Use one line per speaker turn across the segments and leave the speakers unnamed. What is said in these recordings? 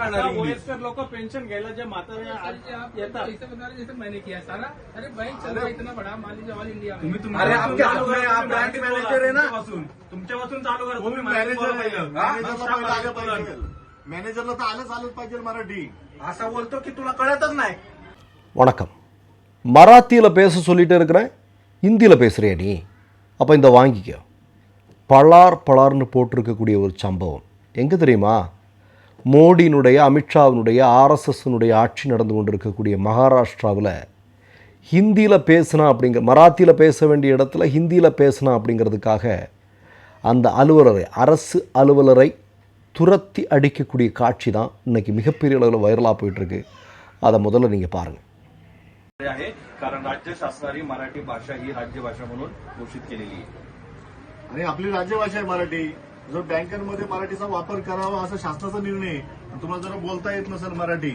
कळणार इंग्लिश
वयस्कर लोक पेन्शन घ्यायला जे म्हातारे
सर जी आप
येतात
ऐसे बता रहे जैसे मैंने किया सारा अरे बैंक चल रहा है इतना बड़ा मान लीजिए ऑल इंडिया में
तुम्ही
तुम्ही
अरे
तुमच्या
आपके हाथ में आप
तुम्ही
ब्रांच
मराठीत
मॅनेजर आहे ना
बोला, तुमच्यापासून तुमच्यापासून चालू करा
तुम्ही
तुम्ही मराठीत
मॅनेजर
बोला
आहे
पहिलं.
हा?
मॅनेजरला पहिलं आलं
बोला.
पाहिजे मॅनेजरला तर आलंच आलंच पाहिजे मराठी
असा बोलतो की तुला कळतच नाही
வணக்கம் மராத்தியில் பேச சொல்லிட்டு இருக்கிறேன் ஹிந்தியில் பேசுகிறியா நீ அப்போ இந்த வாங்கிக்க பலார் பலார்னு போட்டிருக்கக்கூடிய ஒரு சம்பவம் எங்கே தெரியுமா மோடியினுடைய அமித்ஷாவினுடைய ஆர்எஸ்எஸ்னுடைய ஆட்சி நடந்து கொண்டிருக்கக்கூடிய மகாராஷ்டிராவில் ஹிந்தியில் பேசினா அப்படிங்கிற மராத்தியில் பேச வேண்டிய இடத்துல ஹிந்தியில் பேசினா அப்படிங்கிறதுக்காக அந்த அலுவலரை அரசு அலுவலரை துரத்தி அடிக்கக்கூடிய காட்சி தான் இன்றைக்கி மிகப்பெரிய அளவில் வைரலாக போயிட்டுருக்கு அதை முதல்ல நீங்கள் பாருங்கள்
आहे कारण राज्य शासनाने मराठी भाषा ही राज्यभाषा म्हणून घोषित केलेली आहे
आणि आपली राजभाषा आहे मराठी जर बँकांमध्ये मराठीचा वापर करावा असा शासनाचा निर्णय तुम्हाला जर बोलता येत नसेल मराठी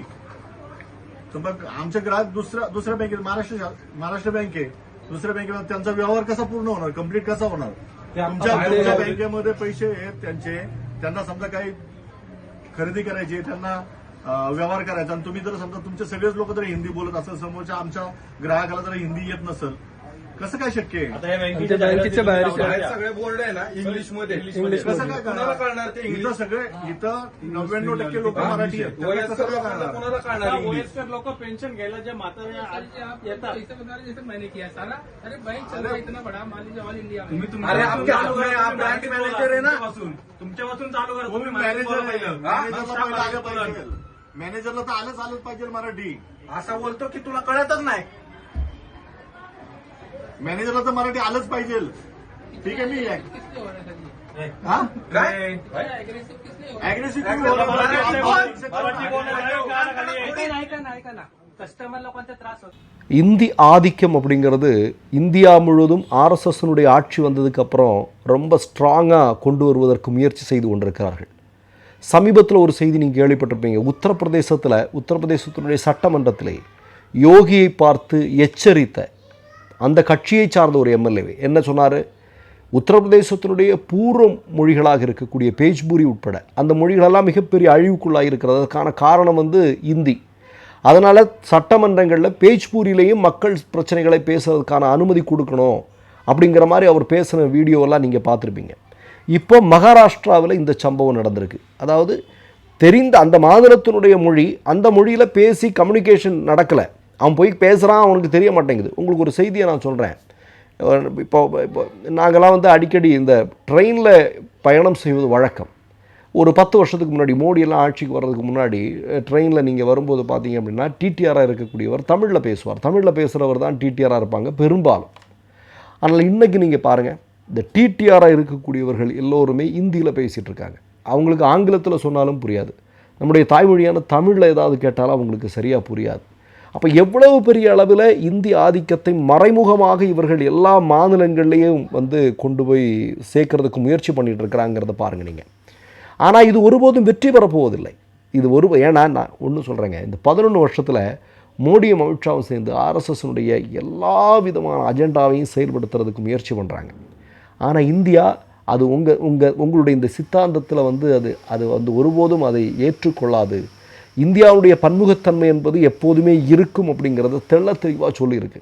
तर मग आमचे ग्राहक दुसऱ्या दुसऱ्या बँकेत महाराष्ट्र महाराष्ट्र बँक आहे दुसऱ्या बँकेमध्ये त्यांचा व्यवहार कसा पूर्ण होणार कंप्लीट कसा होणार? तुमच्या बँकेमध्ये पैसे आहेत त्यांचे त्यांना समजा काही खरेदी करायची त्यांना व्यवहार करायचा आणि तुम्ही जर समजा तुमचे सगळेच लोक जर हिंदी बोलत असेल समोरच्या आमच्या ग्राहकाला जर हिंदी येत नसेल कसं काय शक्य आहे?
बाहेर
सगळे बोर्ड आहे ना इंग्लिशमध्ये.
इंग्लिश
कसं काय
कोणाला करणार? ते इंग्लिश
सगळे इथं नव्याण्णव टक्के लोक मराठी
कोणाला
वयस्कर लोक पेन्शन घ्यायला जे
माता
येतात.
किया सारा अरे बैंक चल इंडिया
बँक
मॅनेजर आहे ना?
चालू करा.
मॅनेजर मॅनेजरला तर आलंच आलंच पाहिजे मराठी.
असं बोलतो की तुला कळतच नाही.
मॅनेजरला तर मराठी आलंच पाहिजे ठीक आहे मी
किसलिए हो रहा है सर ये
हा
काय
एग्रेसिव किसलिए हो रहा है
अग्रेसिव्ह
Aggressive
तुम्ही बोला.
मराठी
आपण-
बोल.
मराठी बोलणारे
ऐका ना ऐका ना कस्टमर लोकांचा त्रास होतो
இந்தி ஆதிக்கம் அப்படிங்கிறது இந்தியா முழுவதும் ஆர்எஸ்எஸ்னுடைய ஆட்சி வந்ததுக்கப்புறம் ரொம்ப ஸ்ட்ராங்காக கொண்டு வருவதற்கு முயற்சி செய்து கொண்டிருக்கிறார்கள் சமீபத்தில் ஒரு செய்தி நீங்கள் கேள்விப்பட்டிருப்பீங்க உத்தரப்பிரதேசத்தில் உத்தரப்பிரதேசத்தினுடைய சட்டமன்றத்திலே யோகியை பார்த்து எச்சரித்த அந்த கட்சியை சார்ந்த ஒரு எம்எல்ஏ என்ன சொன்னார்? உத்தரப்பிரதேசத்தினுடைய பூர்வ மொழிகளாக இருக்கக்கூடிய பேஜ்பூரி உட்பட அந்த மொழிகளெல்லாம் மிகப்பெரிய அழிவுக்குள்ளாக இருக்கிறது. அதுக்கான காரணம் வந்து இந்தி. அதனால் சட்டமன்றங்களில் பேஜ்பூரியிலையும் மக்கள் பிரச்சனைகளை பேசுறதுக்கான அனுமதி கொடுக்கணும் அப்படிங்கிற மாதிரி அவர் பேசின வீடியோவெல்லாம் நீங்கள் பார்த்துருப்பீங்க. இப்போ மகாராஷ்டிராவில் இந்த சம்பவம் நடந்திருக்கு. அதாவது தெரிந்த அந்த மாநிலத்தினுடைய மொழி அந்த மொழியில் பேசி கம்யூனிகேஷன் நடக்கலை. அவன் போய் பேசுகிறான் அவனுக்கு தெரிய மாட்டேங்குது. உங்களுக்கு ஒரு செய்தியை நான் சொல்கிறேன் இப்போ இப்போ நாங்களாம் வந்து அடிக்கடி இந்த ட்ரெயினில் பயணம் செய்வது வழக்கம். ஒரு பத்து வருஷத்துக்கு முன்னாடி மோடியெல்லாம் ஆட்சிக்கு வர்றதுக்கு முன்னாடி ட்ரெயினில் நீங்கள் வரும்போது பார்த்தீங்க அப்படின்னா டிடிஆராக இருக்கக்கூடியவர் தமிழில் பேசுவார். தமிழில் பேசுகிறவர் தான் டிடிஆராக இருப்பாங்க பெரும்பாலும். ஆனால் இன்றைக்கி நீங்கள் பாருங்கள் இந்த டிடிஆராக இருக்கக்கூடியவர்கள் எல்லோருமே இந்தியில் பேசிகிட்டு இருக்காங்க. அவங்களுக்கு ஆங்கிலத்தில் சொன்னாலும் புரியாது. நம்முடைய தாய்மொழியான தமிழில் ஏதாவது கேட்டாலும் அவங்களுக்கு சரியாக புரியாது. அப்போ எவ்வளவு பெரிய அளவில் இந்தி ஆதிக்கத்தை மறைமுகமாக இவர்கள் எல்லா மாநிலங்கள்லேயும் வந்து கொண்டு போய் சேர்க்கறதுக்கு முயற்சி பண்ணிட்டு இருக்கிறாங்கிறத பாருங்கள் நீங்கள் ஆனால் இது ஒருபோதும் வெற்றி பெறப்போவதில்லை இது ஒரு ஏன்னா நான் ஒன்று சொல்கிறேங்க இந்த பதினொன்று வருஷத்தில் மோடியும் அமித்ஷாவும் சேர்ந்து ஆர்எஸ்எஸ்னுடைய எல்லா விதமான அஜெண்டாவையும் செயல்படுத்துறதுக்கு முயற்சி பண்ணுறாங்க ஆனால் இந்தியா அது உங்கள் உங்கள் உங்களுடைய இந்த சித்தாந்தத்தில் வந்து அது அது வந்து ஒருபோதும் அதை ஏற்றுக்கொள்ளாது. இந்தியாவுடைய பன்முகத்தன்மை என்பது எப்போதுமே இருக்கும் அப்படிங்கிறத தெள்ள தெளிவாக சொல்லியிருக்கு.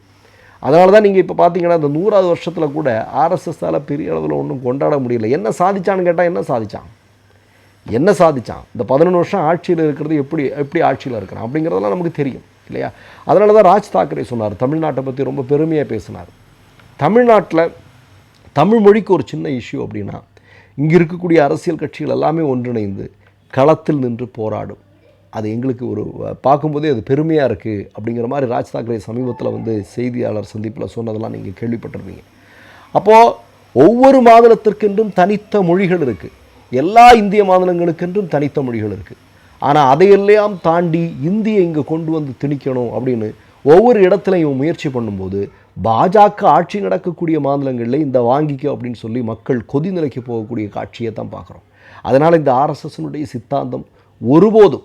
அதனால தான் நீங்கள் இப்போ பார்த்தீங்கன்னா இந்த நூறாவது வருஷத்தில் கூட ஆர்எஸ்எஸ்ஸால் பெரிய அளவில் ஒன்றும் கொண்டாட முடியல. என்ன சாதிச்சான்னு கேட்டால் என்ன சாதிச்சான்? என்ன சாதிச்சான்? இந்த பதினொன்று வருஷம் ஆட்சியில் இருக்கிறது எப்படி எப்படி ஆட்சியில் இருக்கிறான் அப்படிங்கிறதெல்லாம் நமக்கு தெரியும் இல்லையா? அதனால தான் ராஜ் தாக்கரே சொன்னார் தமிழ்நாட்டை பற்றி ரொம்ப பெருமையாக பேசினார். தமிழ்நாட்டில் தமிழ் மொழிக்கு ஒரு சின்ன இஷ்யூ அப்படின்னா இங்கே இருக்கக்கூடிய அரசியல் கட்சிகள் எல்லாமே ஒன்றிணைந்து களத்தில் நின்று போராடும். அது எங்களுக்கு ஒரு பார்க்கும்போதே அது பெருமையாக இருக்குது அப்படிங்கிற மாதிரி ராஜ் தாக்கரே சமீபத்தில் வந்து செய்தியாளர் சந்திப்பில் சொன்னதெல்லாம் நீங்கள் கேள்விப்பட்டிருப்பீங்க. அப்போது ஒவ்வொரு மாநிலத்திற்கென்றும் தனித்த மொழிகள் இருக்குது எல்லா இந்திய மாநிலங்களுக்கென்றும் தனித்த மொழிகள் இருக்குது ஆனால் அதையெல்லாம் தாண்டி இந்தியை இங்கே கொண்டு வந்து திணிக்கணும் அப்படின்னு ஒவ்வொரு இடத்துலையும் முயற்சி பண்ணும்போது பாஜக ஆட்சி நடக்கக்கூடிய மாநிலங்களில் இந்த வாங்கிக்கோ அப்படின்னு சொல்லி மக்கள் கொதிநிலைக்கு போகக்கூடிய காட்சியை தான் பார்க்குறோம். அதனால் இந்த ஆர்எஸ்எஸ்னுடைய சித்தாந்தம் ஒருபோதும்